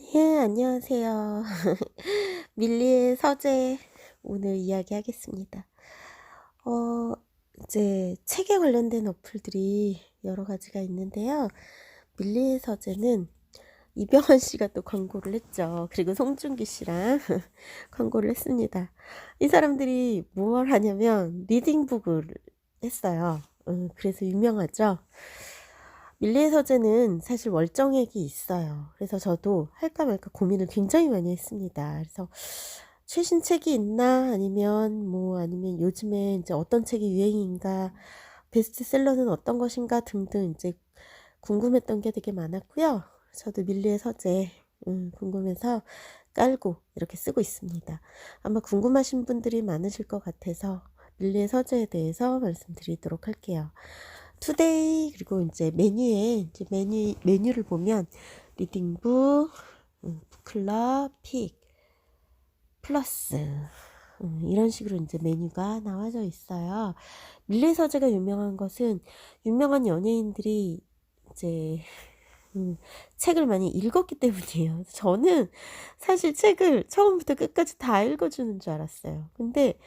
네, 안녕하세요. 밀리의 서재 오늘 이야기하겠습니다. 어, 이제 책에 관련된 어플들이 여러 가지가 있는데요. 밀리의 서재는 이병헌 씨가 또 광고를 했죠. 그리고 송중기 씨랑 광고를 했습니다. 이 사람들이 뭘 하냐면 리딩북을 했어요. 음, 그래서 유명하죠. 밀리의 서재는 사실 월정액이 있어요. 그래서 저도 할까 말까 고민을 굉장히 많이 했습니다. 그래서 최신 책이 있나 아니면 뭐 아니면 요즘에 이제 어떤 책이 유행인가 베스트셀러는 어떤 것인가 등등 이제 궁금했던 게 되게 많았고요. 저도 밀리의 서재 음, 궁금해서 깔고 이렇게 쓰고 있습니다. 아마 궁금하신 분들이 많으실 것 같아서 밀리의 서재에 대해서 말씀드리도록 할게요. 투데이 그리고 이제 메뉴에 이제 메뉴 메뉴를 보면 리딩북, 음, 북클럽, 픽, 플러스 음, 이런 식으로 이제 메뉴가 나와져 있어요. 밀레 서재가 유명한 것은 유명한 연예인들이 이제 음, 책을 많이 읽었기 때문이에요. 저는 사실 책을 처음부터 끝까지 다 읽어주는 줄 알았어요. 근데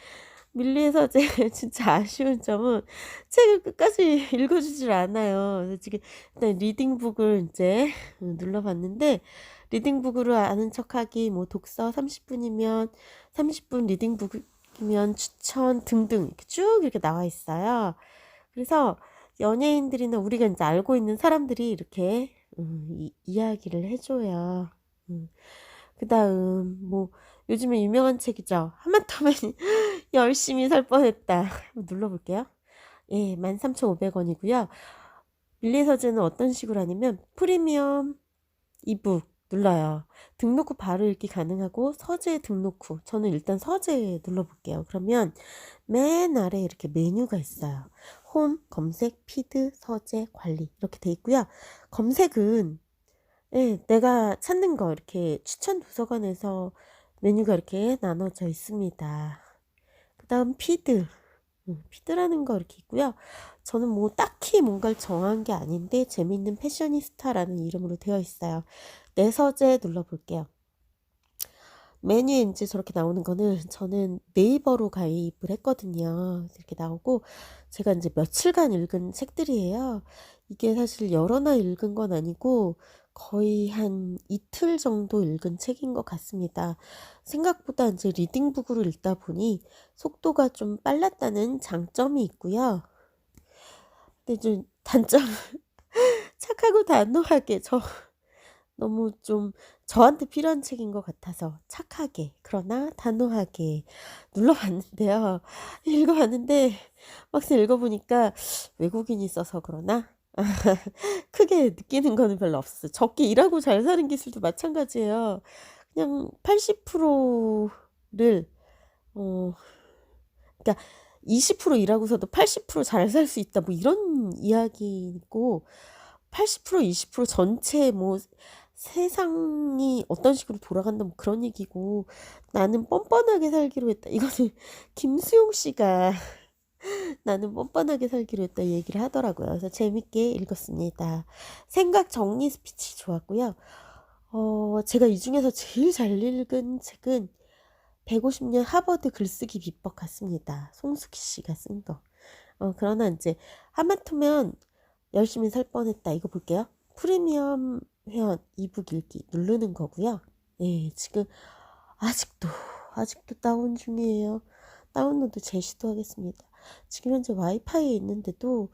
밀리의 서재 진짜 아쉬운 점은 책을 끝까지 읽어주질 않아요. 지금 일단 리딩북을 이제 눌러봤는데 리딩북으로 아는 척하기 뭐 독서 30분이면 30분 리딩북이면 추천 등등 이렇게 쭉 이렇게 나와 있어요. 그래서 연예인들이나 우리가 이제 알고 있는 사람들이 이렇게 음, 이, 이야기를 해줘요. 음. 그 다음 뭐 요즘에 유명한 책이죠. 하마터면 열심히 살 뻔했다. 눌러볼게요. 예, 13,500원이고요. 밀리 서재는 어떤 식으로 하냐면 프리미엄 이북 눌러요. 등록 후 바로 읽기 가능하고 서재 등록 후 저는 일단 서재 눌러볼게요. 그러면 맨 아래 이렇게 메뉴가 있어요. 홈, 검색, 피드, 서재, 관리 이렇게 돼 있고요. 검색은 예, 내가 찾는 거 이렇게 추천 도서관에서 메뉴가 이렇게 나눠져 있습니다. 그 다음 피드. 음, 피드라는 거 이렇게 있고요. 저는 뭐 딱히 뭔가를 정한 게 아닌데 재밌는 패셔니스타라는 이름으로 되어 있어요. 내 서재 눌러볼게요. 메뉴에 이제 저렇게 나오는 거는 저는 네이버로 가입을 했거든요. 이렇게 나오고 제가 이제 며칠간 읽은 책들이에요. 이게 사실 여러 날 읽은 건 아니고 거의 한 이틀 정도 읽은 책인 것 같습니다. 생각보다 이제 리딩북으로 읽다 보니 속도가 좀 빨랐다는 장점이 있고요. 근데 좀 단점 착하고 단호하게 저 너무 좀 저한테 필요한 책인 것 같아서 착하게 그러나 단호하게 눌러봤는데요. 읽어봤는데 막상 읽어보니까 외국인이 써서 그러나 크게 느끼는 거는 별로 없었어요. 적게 일하고 잘 사는 기술도 마찬가지예요. 그냥 80%를 어 그러니까 20% 일하고서도 80%잘 살 수 있다 뭐 이런 이야기고 80% 20% 전체 뭐 세상이 어떤 식으로 돌아간다 뭐 그런 얘기고 나는 뻔뻔하게 살기로 했다. 이거는 김수용 씨가 나는 뻔뻔하게 살기로 했다 얘기를 하더라고요. 그래서 재밌게 읽었습니다. 생각 정리 스피치 좋았고요. 어, 제가 이 중에서 제일 잘 읽은 책은 150년 하버드 글쓰기 비법 같습니다. 송숙희 씨가 쓴 거. 어, 그러나 이제 하마터면 열심히 살 뻔했다. 이거 볼게요. 프리미엄 회원 이북 읽기 누르는 거고요. 예, 지금 아직도 아직도 다운 중이에요. 다운로드 재시도 하겠습니다. 지금 현재 와이파이에 있는데도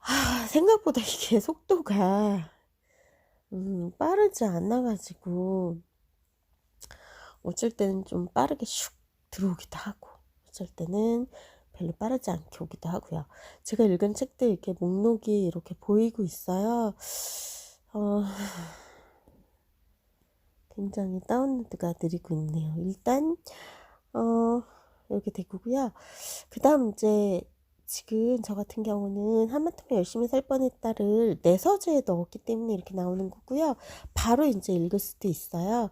아, 생각보다 이게 속도가 음, 빠르지 않아가지고 어쩔 때는 좀 빠르게 슉 들어오기도 하고 어쩔 때는 별로 빠르지 않게 오기도 하고요. 제가 읽은 책들 이렇게 목록이 이렇게 보이고 있어요. 어, 굉장히 다운로드가 느리고 있네요. 일단 어, 이렇게 되고요. 그 다음 이제 지금 저 같은 경우는 하마터면 열심히 살 뻔했다를 내 서재에 넣었기 때문에 이렇게 나오는 거고요. 바로 이제 읽을 수도 있어요.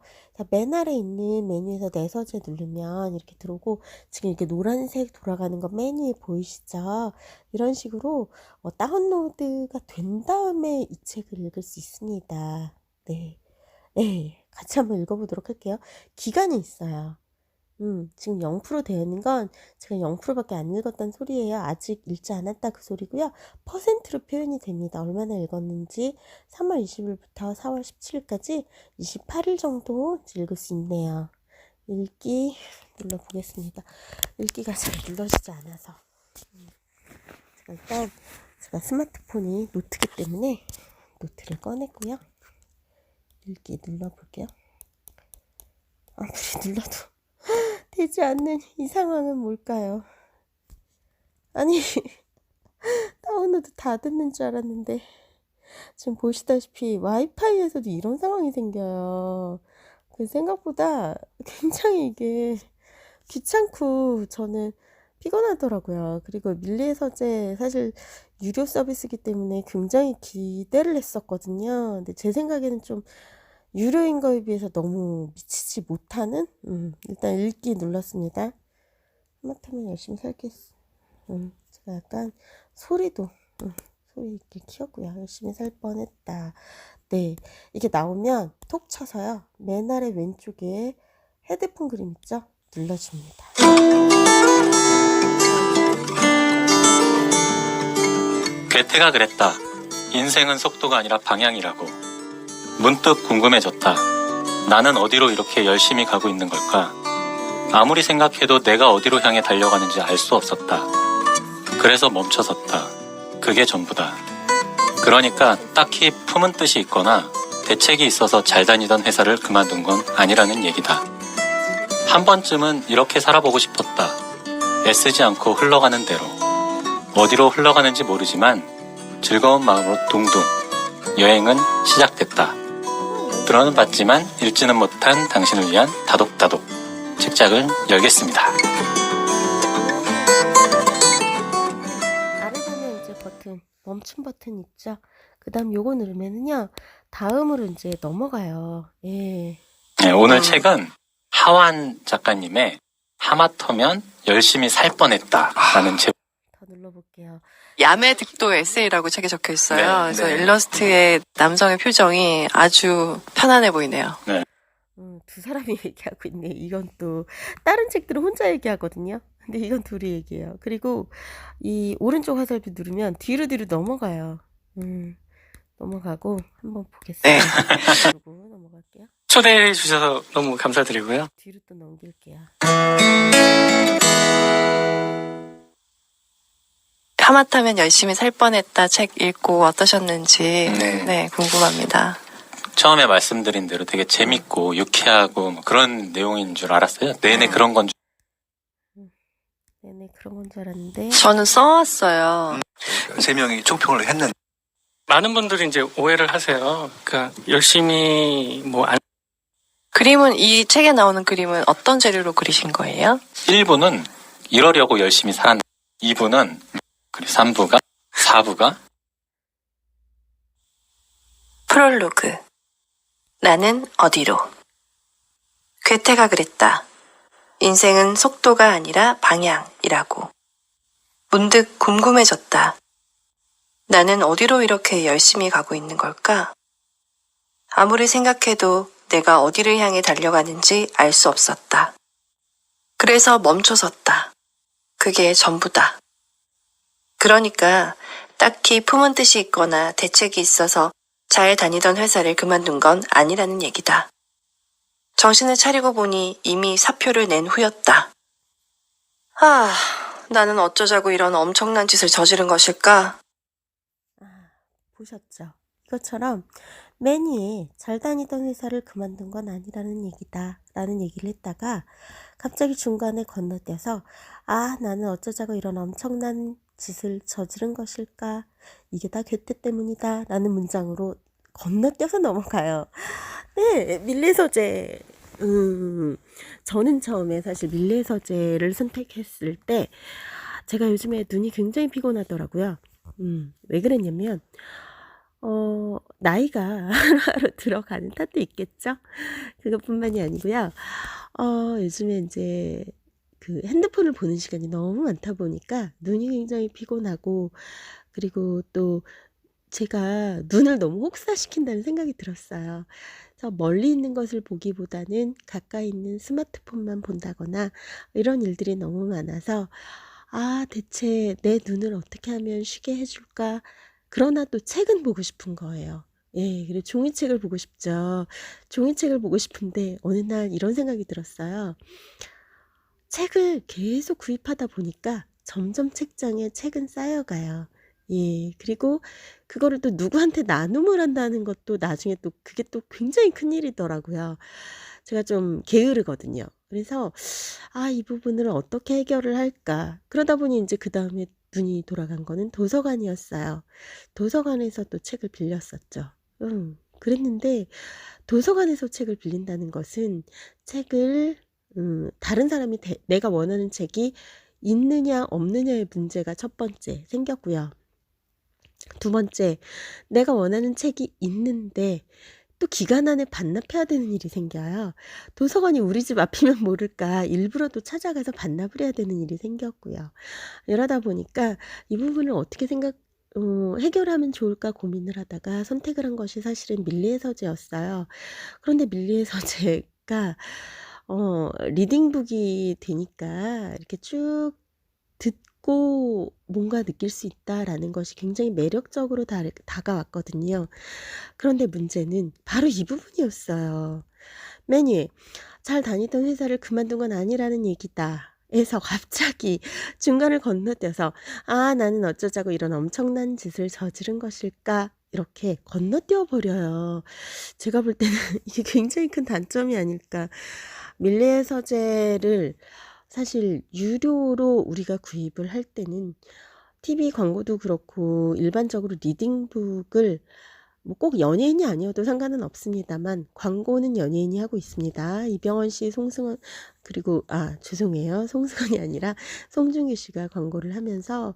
맨 아래 있는 메뉴에서 내 서재 누르면 이렇게 들어오고 지금 이렇게 노란색 돌아가는 거 메뉴에 보이시죠? 이런 식으로 어, 다운로드가 된 다음에 이 책을 읽을 수 있습니다. 네. 네, 같이 한번 읽어보도록 할게요. 기간이 있어요. 음, 지금 0% 되어 있는 건 제가 0%밖에 안 읽었다는 소리예요. 아직 읽지 않았다 그 소리고요. 퍼센트로 표현이 됩니다. 얼마나 읽었는지 3월 20일부터 4월 17일까지 28일 정도 읽을 수 있네요. 읽기 눌러보겠습니다. 읽기가 잘 눌러지지 않아서. 음, 제가 일단 제가 스마트폰이 노트기 때문에 노트를 꺼냈고요. 읽기 눌러볼게요. 아무리 눌러도 되지 않는 이 상황은 뭘까요? 아니, 다운로드 다 됐는 줄 알았는데, 지금 보시다시피 와이파이에서도 이런 상황이 생겨요. 그 생각보다 굉장히 이게 귀찮고 저는 피곤하더라고요. 그리고 밀리의 서재 사실 유료 서비스이기 때문에 굉장히 기대를 했었거든요. 근데 제 생각에는 좀 유료인 거에 비해서 너무 미치지 못하는 음, 일단 읽기 눌렀습니다. 하마터면 열심히 살겠어. 음, 제가 약간 소리도 음, 소리 이렇게 키웠고요. 열심히 살 뻔했다. 네, 이게 나오면 톡 쳐서요. 맨 아래 왼쪽에 헤드폰 그림 있죠? 눌러줍니다. 괴테가 그랬다. 인생은 속도가 아니라 방향이라고. 문득 궁금해졌다. 나는 어디로 이렇게 열심히 가고 있는 걸까? 아무리 생각해도 내가 어디로 향해 달려가는지 알 수 없었다. 그래서 멈춰섰다. 그게 전부다. 그러니까 딱히 품은 뜻이 있거나 대책이 있어서 잘 다니던 회사를 그만둔 건 아니라는 얘기다. 한 번쯤은 이렇게 살아보고 싶었다. 애쓰지 않고 흘러가는 대로. 어디로 흘러가는지 모르지만 즐거운 마음으로 둥둥 여행은 시작됐다. 들어는 봤지만 읽지는 못한 당신을 위한 다독다독 책장을 열겠습니다. 아래 보면 이제 버튼 멈춤 버튼 있죠. 그다음 요거 누르면은요. 다음으로 이제 넘어가요. 예. 네, 오늘 책은 하완 작가님의 하마터면 열심히 살 뻔했다라는 제목. 더 눌러볼게요. 야매 득도 에세이라고 책에 적혀 있어요. 네, 그래서 네. 일러스트의 남성의 표정이 아주 편안해 보이네요. 음, 두 사람이 얘기하고 있네. 이건 또 다른 책들은 혼자 얘기하거든요. 근데 이건 둘이 얘기해요. 그리고 이 오른쪽 화살표 누르면 뒤로 뒤로 넘어가요. 음, 넘어가고 한번 보겠습니다. 누르고 넘어갈게요. 초대해 주셔서 너무 감사드리고요. 뒤로 또 넘길게요. 하마터면 열심히 살 뻔했다 책 읽고 어떠셨는지 네. 네, 궁금합니다. 처음에 말씀드린 대로 되게 재밌고 유쾌하고 뭐 그런 내용인 줄 알았어요. 내내 그런 건 줄. 네네 그런 건 줄 알았는데 저는 써왔어요. 세 명이 총평을 했는데 많은 분들이 이제 오해를 하세요. 그러니까 열심히 뭐 안, 그림은 이 책에 나오는 그림은 어떤 재료로 그리신 거예요? 1부는 이러려고 열심히 살았는데 2부는 그리고 3부가 4부가 프롤로그. 나는 어디로? 괴테가 그랬다. 인생은 속도가 아니라 방향이라고. 문득 궁금해졌다. 나는 어디로 이렇게 열심히 가고 있는 걸까? 아무리 생각해도 내가 어디를 향해 달려가는지 알 수 없었다. 그래서 멈춰섰다. 그게 전부다. 그러니까 딱히 품은 뜻이 있거나 대책이 있어서 잘 다니던 회사를 그만둔 건 아니라는 얘기다. 정신을 차리고 보니 이미 사표를 낸 후였다. 아, 나는 어쩌자고 이런 엄청난 짓을 저지른 것일까? 아, 보셨죠? 이것처럼 맨 위에 잘 다니던 회사를 그만둔 건 아니라는 얘기다. 라는 얘기를 했다가 갑자기 중간에 건너뛰어서 아, 나는 어쩌자고 이런 엄청난 짓을 저지른 것일까? 이게 다 괴테 때문이다. 라는 문장으로 건너뛰어서 넘어가요. 네, 밀레 서재. 음, 저는 처음에 사실 밀레 서재를 선택했을 때 제가 요즘에 눈이 굉장히 피곤하더라고요. 음, 왜 그랬냐면, 어, 나이가 하루하루 들어가는 탓도 있겠죠? 그것뿐만이 아니고요. 어, 요즘에 이제 그 핸드폰을 보는 시간이 너무 많다 보니까 눈이 굉장히 피곤하고, 그리고 또 제가 눈을 너무 혹사시킨다는 생각이 들었어요. 그래서 멀리 있는 것을 보기보다는 가까이 있는 스마트폰만 본다거나 이런 일들이 너무 많아서 아, 대체 내 눈을 어떻게 하면 쉬게 해줄까? 그러나 또 책은 보고 싶은 거예요. 예, 그리고 종이책을 보고 싶죠. 종이책을 보고 싶은데 어느 날 이런 생각이 들었어요. 책을 계속 구입하다 보니까 점점 책장에 책은 쌓여가요. 예, 그리고 그거를 또 누구한테 나눔을 한다는 것도 나중에 또 그게 또 굉장히 큰 일이더라고요. 제가 좀 게으르거든요. 그래서 아, 이 부분을 어떻게 해결을 할까? 그러다 보니 이제 그 다음에 눈이 돌아간 거는 도서관이었어요. 도서관에서 또 책을 빌렸었죠. 음, 그랬는데 도서관에서 책을 빌린다는 것은 책을 음, 다른 사람이 대- 내가 원하는 책이 있느냐 없느냐의 문제가 첫 번째 생겼고요. 두 번째, 내가 원하는 책이 있는데 또 기간 안에 반납해야 되는 일이 생겨요. 도서관이 우리 집 앞이면 모를까 일부러 또 찾아가서 반납을 해야 되는 일이 생겼고요. 이러다 보니까 이 부분을 어떻게 생각 어, 해결하면 좋을까 고민을 하다가 선택을 한 것이 사실은 밀리의 서재였어요. 그런데 밀리의 서재가 어, 리딩북이 되니까 이렇게 쭉 듣고 뭔가 느낄 수 있다라는 것이 굉장히 매력적으로 다, 다가왔거든요. 그런데 문제는 바로 이 부분이었어요. 매니, 잘 다니던 회사를 그만둔 건 아니라는 얘기다. 에서 갑자기 중간을 건너뛰어서 아, 나는 어쩌자고 이런 엄청난 짓을 저지른 것일까? 이렇게 건너뛰어 버려요. 제가 볼 때는 이게 굉장히 큰 단점이 아닐까. 밀리의 서재를 사실 유료로 우리가 구입을 할 때는 TV 광고도 그렇고 일반적으로 리딩북을 뭐 꼭 연예인이 아니어도 상관은 없습니다만 광고는 연예인이 하고 있습니다. 이병헌 씨, 송승헌 그리고 아 죄송해요. 송승헌이 아니라 송중기 씨가 광고를 하면서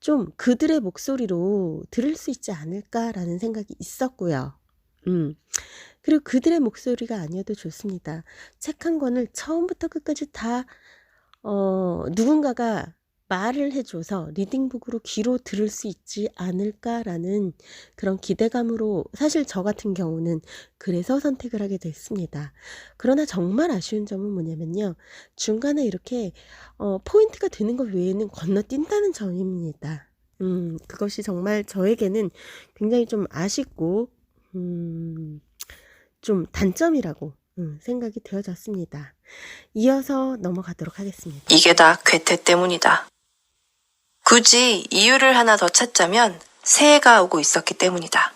좀 그들의 목소리로 들을 수 있지 않을까라는 생각이 있었고요. 음. 그리고 그들의 목소리가 아니어도 좋습니다. 책 한 권을 처음부터 끝까지 다 어, 누군가가 말을 해줘서 리딩북으로 귀로 들을 수 있지 않을까라는 그런 기대감으로 사실 저 같은 경우는 그래서 선택을 하게 됐습니다. 그러나 정말 아쉬운 점은 뭐냐면요. 중간에 이렇게 어, 포인트가 되는 것 외에는 건너뛴다는 점입니다. 음, 그것이 정말 저에게는 굉장히 좀 아쉽고, 음, 좀 단점이라고 음, 생각이 되어졌습니다. 이어서 넘어가도록 하겠습니다. 이게 다 괴테 때문이다. 굳이 이유를 하나 더 찾자면 새해가 오고 있었기 때문이다.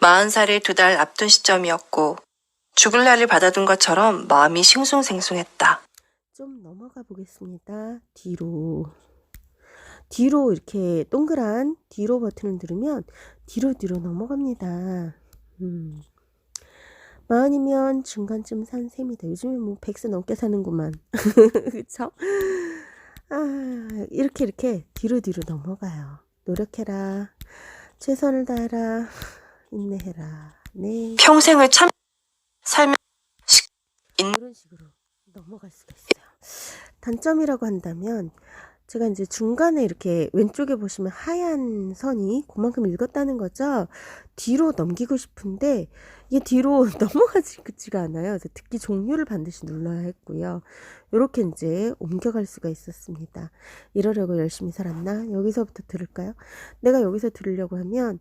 40살을 두 달 앞둔 시점이었고 죽을 날을 받아둔 것처럼 마음이 싱숭생숭했다. 좀 넘어가 보겠습니다. 뒤로. 뒤로 이렇게 동그란 뒤로 버튼을 누르면 뒤로 뒤로 넘어갑니다. 음. 마흔이면 중간쯤 산 셈이다. 요즘에 뭐 100세 넘게 사는구만. 그쵸? 아, 이렇게 이렇게 뒤로 뒤로 넘어가요. 노력해라. 최선을 다해라. 인내해라. 네. 평생을 참 살면 이런 식으로 넘어갈 수가 있어요. 단점이라고 한다면 제가 이제 중간에 이렇게 왼쪽에 보시면 하얀 선이 그만큼 읽었다는 거죠. 뒤로 넘기고 싶은데 이게 뒤로 넘어가지가 않아요. 듣기 종료를 반드시 눌러야 했고요. 이렇게 이제 옮겨갈 수가 있었습니다. 이러려고 열심히 살았나? 여기서부터 들을까요? 내가 여기서 들으려고 하면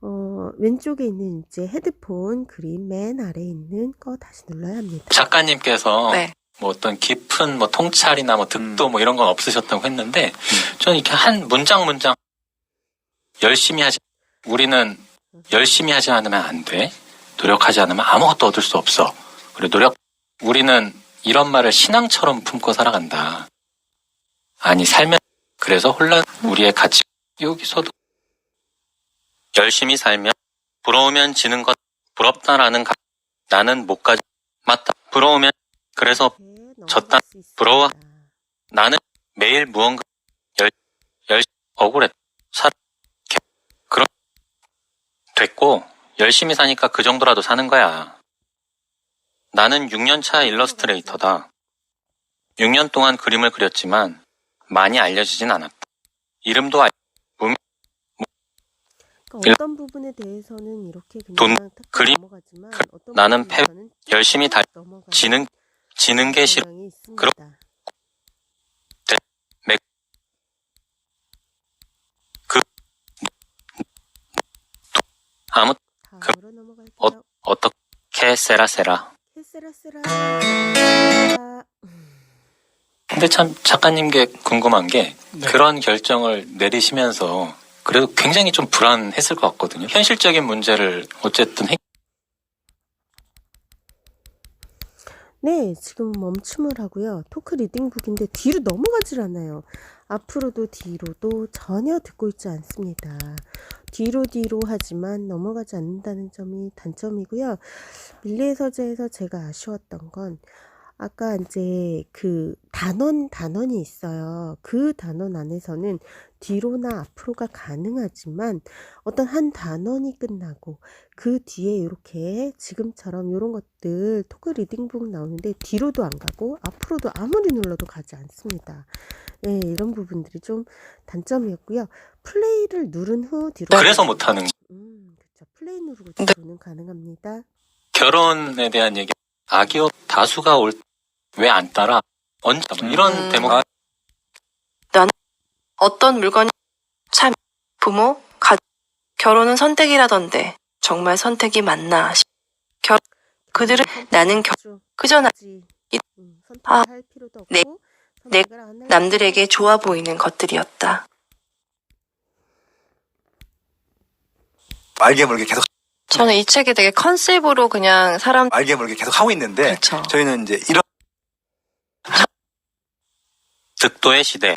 어, 왼쪽에 있는 이제 헤드폰 그림 맨 아래에 있는 거 다시 눌러야 합니다. 작가님께서 네. 뭐 어떤 깊은 뭐 통찰이나 뭐 득도 뭐 이런 건 없으셨다고 했는데 저는 이렇게 한 문장 문장 열심히 하지 우리는 열심히 하지 않으면 안 돼. 노력하지 않으면 아무것도 얻을 수 없어. 그리고 노력 우리는 이런 말을 신앙처럼 품고 살아간다. 아니 살면 그래서 혼란 우리의 가치 여기서도 열심히 살면 부러우면 지는 것 부럽다라는 가 나는 못 가지 맞다 부러우면 그래서 있습니다. 부러워. 나는 매일 무언가 열, 열, 억울해. 사, 개, 그럼, 됐고, 열심히 사니까 그 정도라도 사는 거야. 나는 6년차 일러스트레이터다. 6년 동안 그림을 그렸지만, 많이 알려지진 않았다. 이름도 알, 그러니까 어떤 부분에 대해서는 이렇게 그냥 돈, 탁 그림, 그- 나는 부분에서는 열심히 달, 지는, 지는 게 싫어. 그럼- 맥- 그- 아무, 넘어갈게요. 어, 어떻게 세라세라. 캐세라세라. 근데 참 작가님께 궁금한 게 네. 그런 결정을 내리시면서 그래도 굉장히 좀 불안했을 것 같거든요. 현실적인 문제를 어쨌든 네, 지금 멈춤을 하고요. 토크 리딩북인데 뒤로 넘어가질 않아요. 앞으로도 뒤로도 전혀 듣고 있지 않습니다. 뒤로 뒤로 하지만 넘어가지 않는다는 점이 단점이고요. 밀리의 서재에서 제가 아쉬웠던 건 아까 이제 그 단원 단원이 있어요. 그 단원 안에서는 뒤로나 앞으로가 가능하지만 어떤 한 단원이 끝나고 그 뒤에 이렇게 지금처럼 이런 것들 토크 리딩북 나오는데 뒤로도 안 가고 앞으로도 아무리 눌러도 가지 않습니다. 네, 이런 부분들이 좀 단점이었고요. 플레이를 누른 후 뒤로 그래서 가는 못하는 거. 음, 그렇죠. 플레이 누르고 네. 뒤로는 가능합니다. 결혼에 대한 얘기. 아기업 다수가 올 왜 안 따라? 언제 따라? 이런 음. 대목 어떤 물건이 참 부모, 가 결혼은 선택이라던데 정말 선택이 맞나 싶. 결 그들은 나는 겨- 그저 나 음, 아, 선택할 필요도 없고 내- 내- 선택을 안 할 남들에게 좋아. 보이는 것들이었다. 알게 모르게 계속 저는 이 책이 되게 컨셉으로 그냥 사람 알게 모르게 계속 하고 있는데 그렇죠. 저희는 이제 이런 득도의 시대.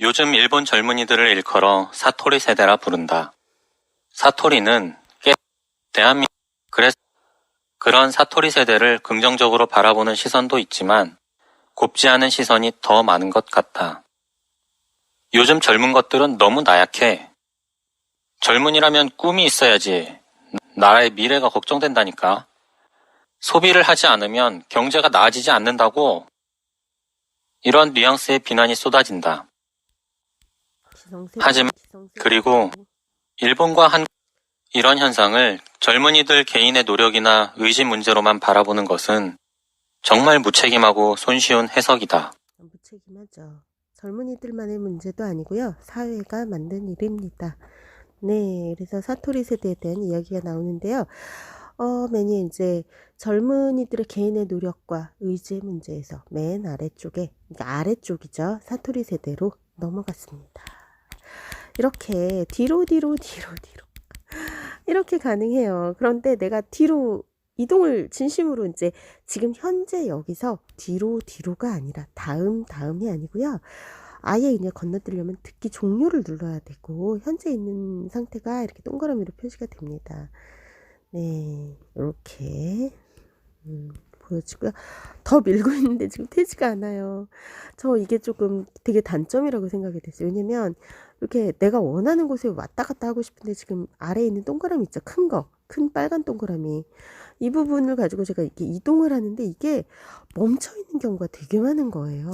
요즘 일본 젊은이들을 일컬어 사토리 세대라 부른다. 사토리는 깨 대한민국 그래서 그런 사토리 세대를 긍정적으로 바라보는 시선도 있지만 곱지 않은 시선이 더 많은 것 같아. 요즘 젊은 것들은 너무 나약해. 젊은이라면 꿈이 있어야지. 나라의 미래가 걱정된다니까. 소비를 하지 않으면 경제가 나아지지 않는다고. 이런 뉘앙스의 비난이 쏟아진다. 하지만. 그리고 일본과 한 이런 현상을 젊은이들 개인의 노력이나 의지 문제로만 바라보는 것은 정말 무책임하고 손쉬운 해석이다. 무책임하죠. 젊은이들만의 문제도 아니고요. 사회가 만든 일입니다. 네, 그래서 사토리 세대에 대한 이야기가 나오는데요. 어, 매니 이제 젊은이들의 개인의 노력과 의지의 문제에서 맨 아래쪽에, 그러니까 아래쪽이죠. 사토리 세대로 넘어갔습니다. 이렇게 뒤로 뒤로 뒤로 뒤로 이렇게 가능해요. 그런데 내가 뒤로 이동을 진심으로 이제 지금 현재 여기서 뒤로 뒤로가 아니라 다음 다음이 아니고요. 아예 그냥 건너뛰려면 듣기 종료를 눌러야 되고 현재 있는 상태가 이렇게 동그라미로 표시가 됩니다. 네, 이렇게 음, 보여지고요. 더 밀고 있는데 지금 되지가 않아요. 저 이게 조금 되게 단점이라고 생각이 됐어요. 왜냐면 이렇게 내가 원하는 곳에 왔다 갔다 하고 싶은데 지금 아래에 있는 동그라미 있죠. 큰 거. 큰 빨간 동그라미. 이 부분을 가지고 제가 이렇게 이동을 하는데 이게 멈춰 있는 경우가 되게 많은 거예요.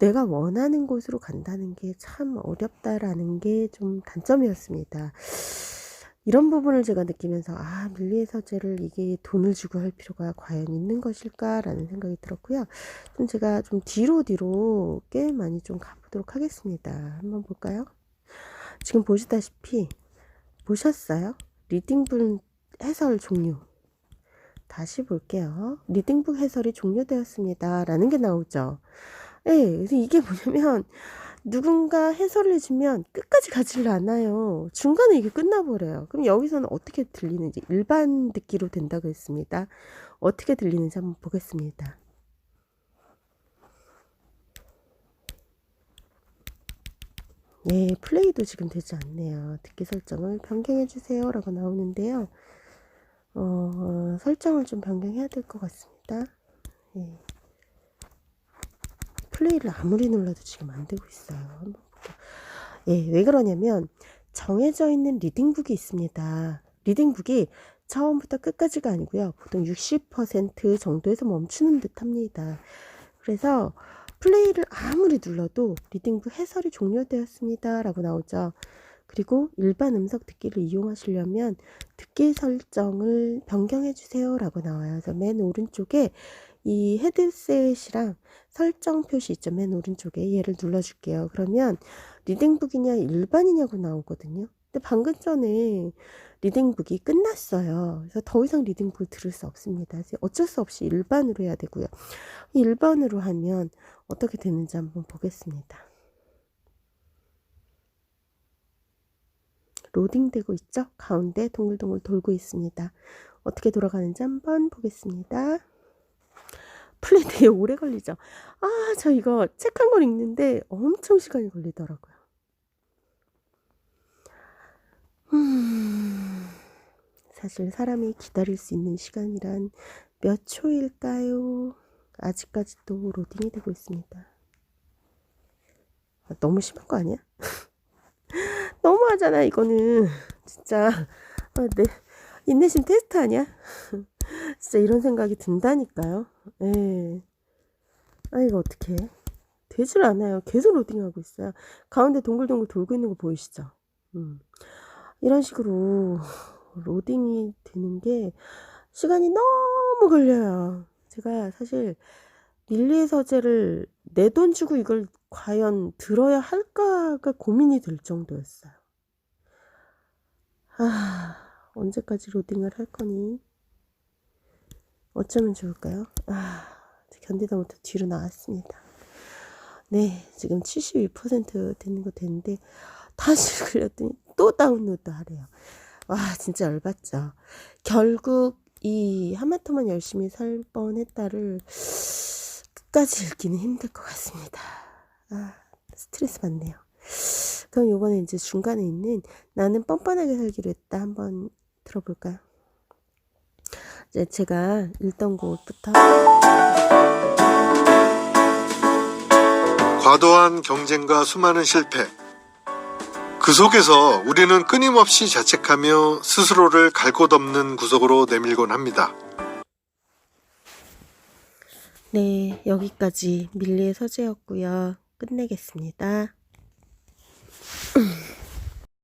내가 원하는 곳으로 간다는 게 참 어렵다라는 게 좀 단점이었습니다. 이런 부분을 제가 느끼면서 아 밀리의 서재를 이게 돈을 주고 할 필요가 과연 있는 것일까라는 생각이 들었고요. 좀 제가 좀 뒤로 뒤로 꽤 많이 좀 가보도록 하겠습니다. 한번 볼까요? 지금 보시다시피 보셨어요? 리딩북 해설 종료. 다시 볼게요. 리딩북 해설이 종료되었습니다. 라는 게 나오죠. 예, 그래서 이게 뭐냐면, 누군가 해설을 해주면 끝까지 가지를 않아요. 중간에 이게 끝나버려요. 그럼 여기서는 어떻게 들리는지, 일반 듣기로 된다고 했습니다. 어떻게 들리는지 한번 보겠습니다. 예, 플레이도 지금 되지 않네요. 듣기 설정을 변경해주세요. 라고 나오는데요. 어, 설정을 좀 변경해야 될 것 같습니다. 예. 플레이를 아무리 눌러도 지금 안 되고 있어요. 한번 볼게요. 예, 왜 그러냐면 정해져 있는 리딩북이 있습니다. 리딩북이 처음부터 끝까지가 아니고요. 보통 60% 정도에서 멈추는 듯 합니다. 그래서 플레이를 아무리 눌러도 리딩북 해설이 종료되었습니다. 라고 나오죠. 그리고 일반 음성 듣기를 이용하시려면 듣기 설정을 변경해 주세요 라고 나와요. 그래서 맨 오른쪽에 이 헤드셋이랑 설정 표시 있죠. 맨 오른쪽에 얘를 눌러줄게요. 그러면 리딩북이냐 일반이냐고 나오거든요. 근데 방금 전에 리딩북이 끝났어요. 그래서 더 이상 리딩북을 들을 수 없습니다. 어쩔 수 없이 일반으로 해야 되고요. 일반으로 하면 어떻게 되는지 한번 보겠습니다. 로딩되고 있죠? 가운데 동글동글 돌고 있습니다. 어떻게 돌아가는지 한번 보겠습니다. 플레이 되게 오래 걸리죠? 아, 저 이거 책 한 권 읽는데 엄청 시간이 걸리더라고요. 음, 사실 사람이 기다릴 수 있는 시간이란 몇 초일까요? 아직까지도 로딩이 되고 있습니다. 아, 너무 심한 거 아니야? 너무하잖아, 이거는. 진짜. 아, 내, 인내심 테스트 아니야? 진짜 이런 생각이 든다니까요. 예. 아, 이거 어떡해. 되질 않아요. 계속 로딩하고 있어요. 가운데 동글동글 돌고 있는 거 보이시죠? 음. 이런 식으로 로딩이 되는 게 시간이 너무 걸려요. 제가 사실 밀리의 서재를 내 돈 주고 이걸 과연 들어야 할까가 고민이 될 정도였어요. 아, 언제까지 로딩을 할 거니? 어쩌면 좋을까요? 아, 견디다 못해 뒤로 나왔습니다. 네, 지금 72% 되는 거 됐는데, 다시 걸렸더니 또 다운로드 하래요. 와, 진짜 열받죠. 결국 이 하마터면 열심히 살 뻔했다를 끝까지 읽기는 힘들 것 같습니다. 아, 스트레스 받네요. 그럼 요번에 이제 중간에 있는 나는 뻔뻔하게 살기로 했다 한번 들어볼까요? 이제 제가 읽던 곳부터 과도한 경쟁과 수많은 실패. 그 속에서 우리는 끊임없이 자책하며 스스로를 갈 곳 없는 구석으로 내밀곤 합니다. 네, 여기까지 밀리의 서재였고요. 끝내겠습니다.